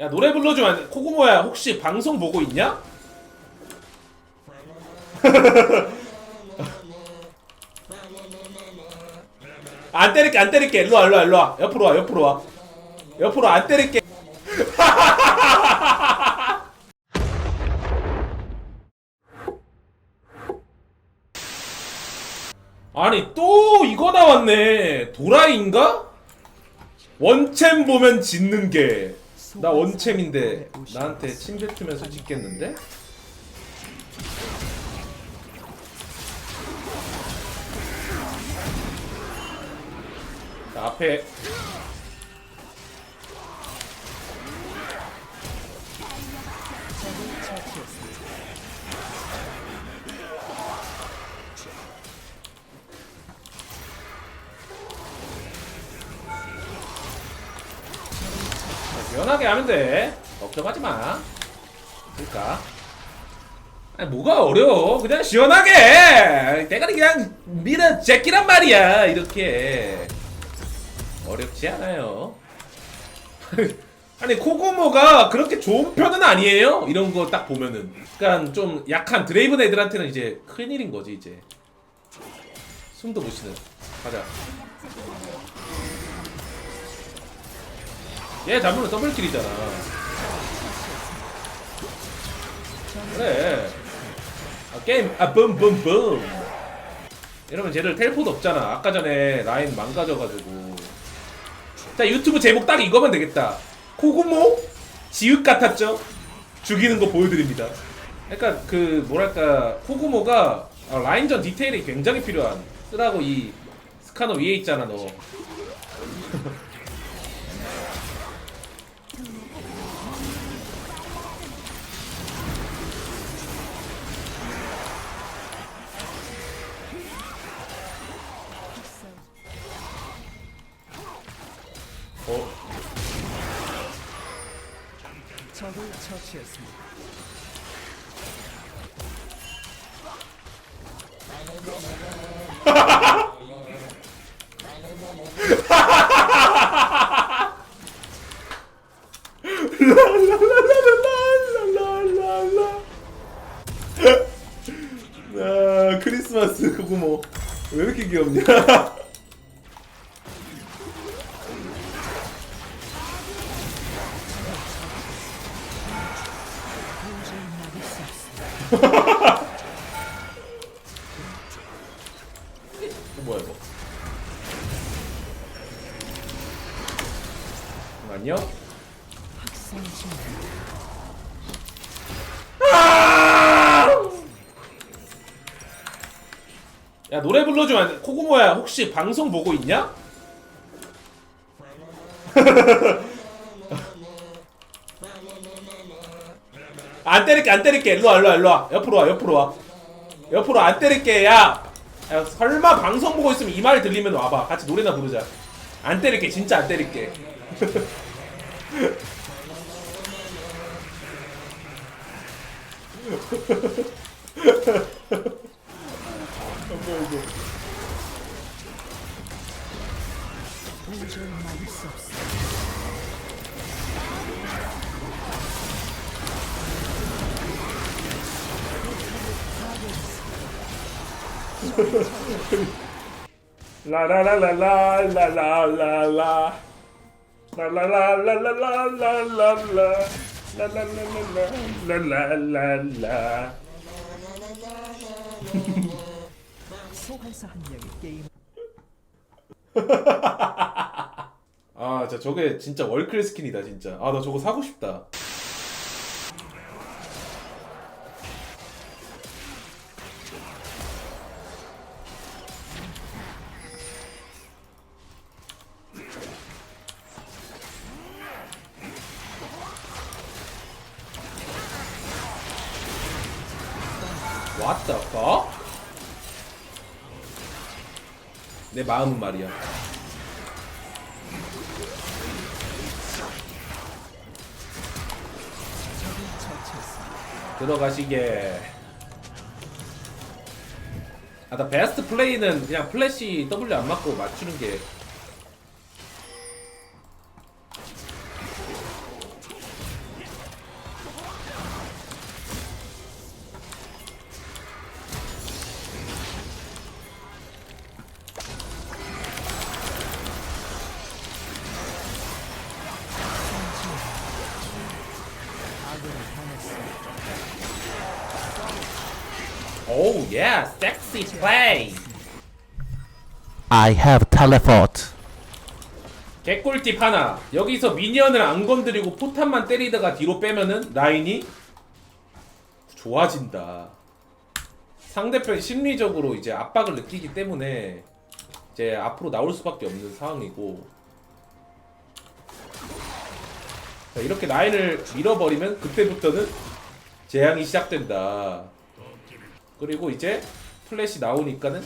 야 노래 불러주면 안 돼. 코고모야 혹시 방송 보고 있냐? 안 때릴게 안 때릴게 일로와 일로와 일로와 옆으로 와 옆으로 와 옆으로 안 때릴게 아니 또 이거 나왔네 도라이인가? 원챔 보면 짖는 게 나 원챔인데 나한테 침 뱉으면서 짖겠는데? 자, 앞에 시원하게 하면 돼. 걱정하지 마. 그러니까. 아니 뭐가 어려워? 그냥 시원하게. 내가 그냥 밀어 제끼란 말이야. 이렇게 어렵지 않아요. 아니 코고모가 그렇게 좋은 편은 아니에요. 이런 거 딱 보면은. 그러니까 좀 약한 드레이븐 애들한테는 이제 큰 일인 거지 이제. 숨도 못 쉬는. 가자. 얘 잡으면 더블킬이잖아. 그래. 아, 게임 아 붐붐붐. 이러면 쟤들 텔포도 없잖아. 아까 전에 라인 망가져가지고. 자 유튜브 제목 딱 이거면 되겠다. 코구모 지읒 같았죠? 죽이는 거 보여드립니다. 그러니까 그 뭐랄까 코구모가 아, 라인전 디테일이 굉장히 필요한. 쓰라고 이 스카너 위에 있잖아 너. 적을 처치했습니다. 아 크리스마스 그거 뭐왜 이렇게 귀엽냐? 야 노래 불러주면 안 돼. 코고모야 혹시 방송 보고 있냐? 안 때릴게 안 때릴게. 일로와 일로와 일로와. 옆으로 와 옆으로 와. 옆으로 안 때릴게. 야, 야 설마 방송 보고 있으면 이 말 들리면 와봐. 같이 노래나 부르자. 안 때릴게 진짜 안 때릴게 도저히 막을 수 없습니다. 라라라라라라라라라 라라라라라라라라 라 라라라라라라라라 소환사 한 명이 게임 아, 진짜 저게 진짜 월클 스킨이다, 진짜. 아, 나 저거 사고 싶다. What the fuck? 내 마음은 말이야. 들어가시게. 아, 나 베스트 플레이는 그냥 플래시 W 안 맞고 맞추는 게 오우 예 섹시 플레이 I have teleport. 개꿀팁 하나. 여기서 미니언을 안 건드리고 포탄만 때리다가 뒤로 빼면은 라인이 좋아진다. 상대편이 심리적으로 이제 압박을 느끼기 때문에 이제 앞으로 나올 수밖에 없는 상황이고. 자, 이렇게 라인을 밀어버리면 그때부터는 재앙이 시작된다 그리고 이제 플래시 나오니까는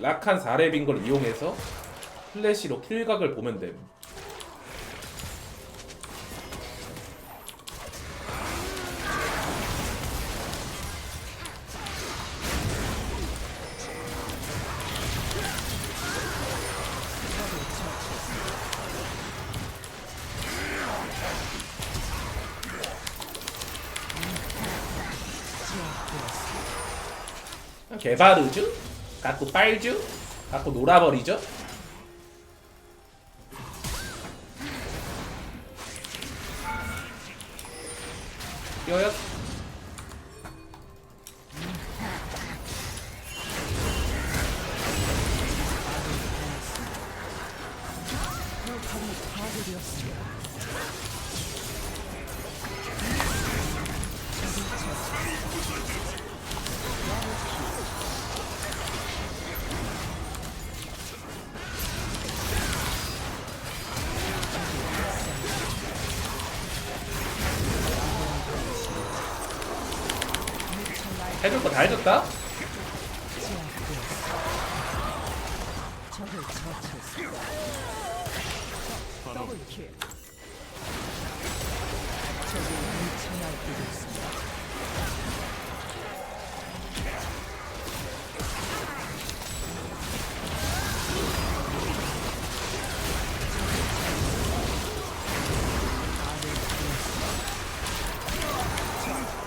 락한 4렙인 걸 이용해서 플래시로 킬각을 보면 됨. 개바르죠? 갖고 빨죠? 갖고 놀아버리죠? 뛰어 거다 해줬다?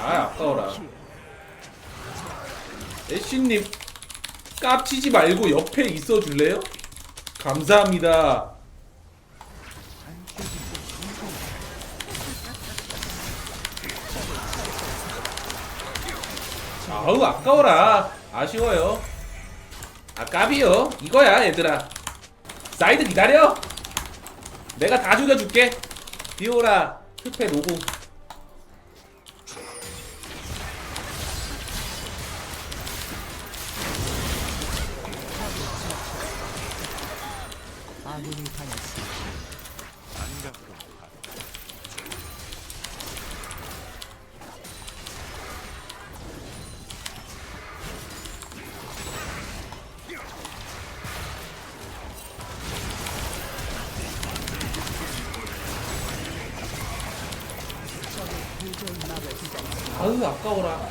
아 아까워라 애쉬님 깝치지 말고 옆에 있어 줄래요? 감사합니다. 아우 아까워라. 아쉬워요. 아 까비요? 이거야 얘들아. 사이드 기다려. 내가 다 죽여줄게. 비오라 흑패 노고 아군이 당했습니다. 없습니다. 아우 아까워라.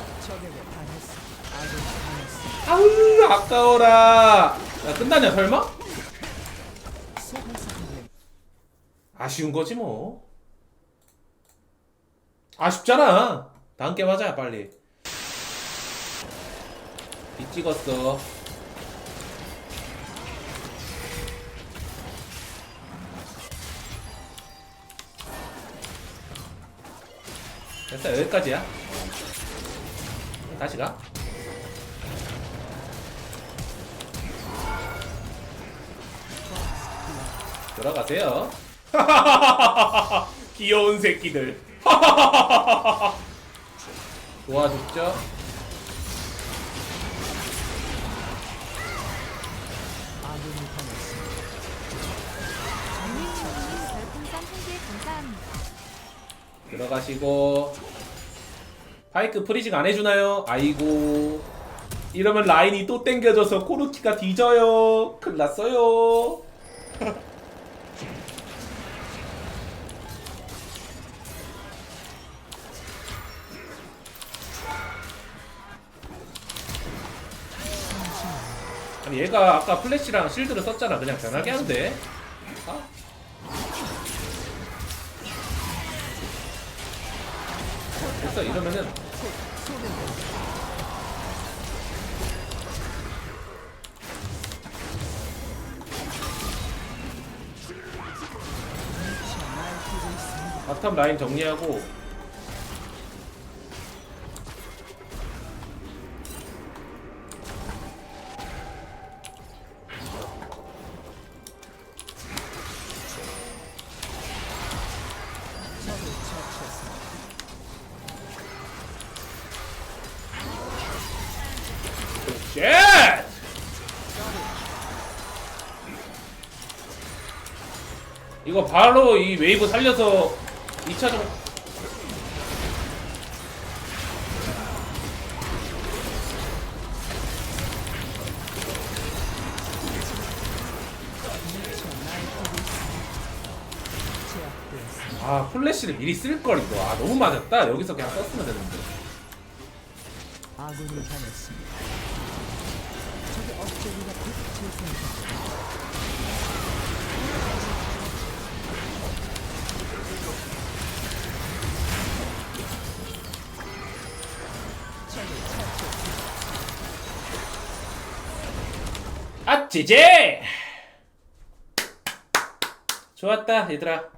아우 아까워라 야 끝나냐 설마? 아쉬운 거지 뭐. 아쉽잖아. 다음 게임 하자 빨리. 빗 찍었어. 됐어 여기까지야. 다시 가. 들어가세요 새끼들? 아군이 당했습니다. 별풍선 한개 감사합니다. 들어가시고 파이크 프리징 안 해주나요? 아이고 이러면 라인이 또 땡겨져서 코르키가 뒤져요 큰일 났어요 아니 얘가 아까 플래시랑 실드를 썼잖아. 그냥 변하게 하는데 아? 됐어 이러면은. 바텀 라인 정리하고 예! 이거 바로 이 웨이브 살려서 2차전 아 플래시를 미리 쓸걸 이거 아 너무 맞았다 여기서 그냥 썼으면 되는데 아군을 향했습니다. 적의 어깨가 곧 재생됩니다. 적의 차체 아 지지 좋았다 얘들아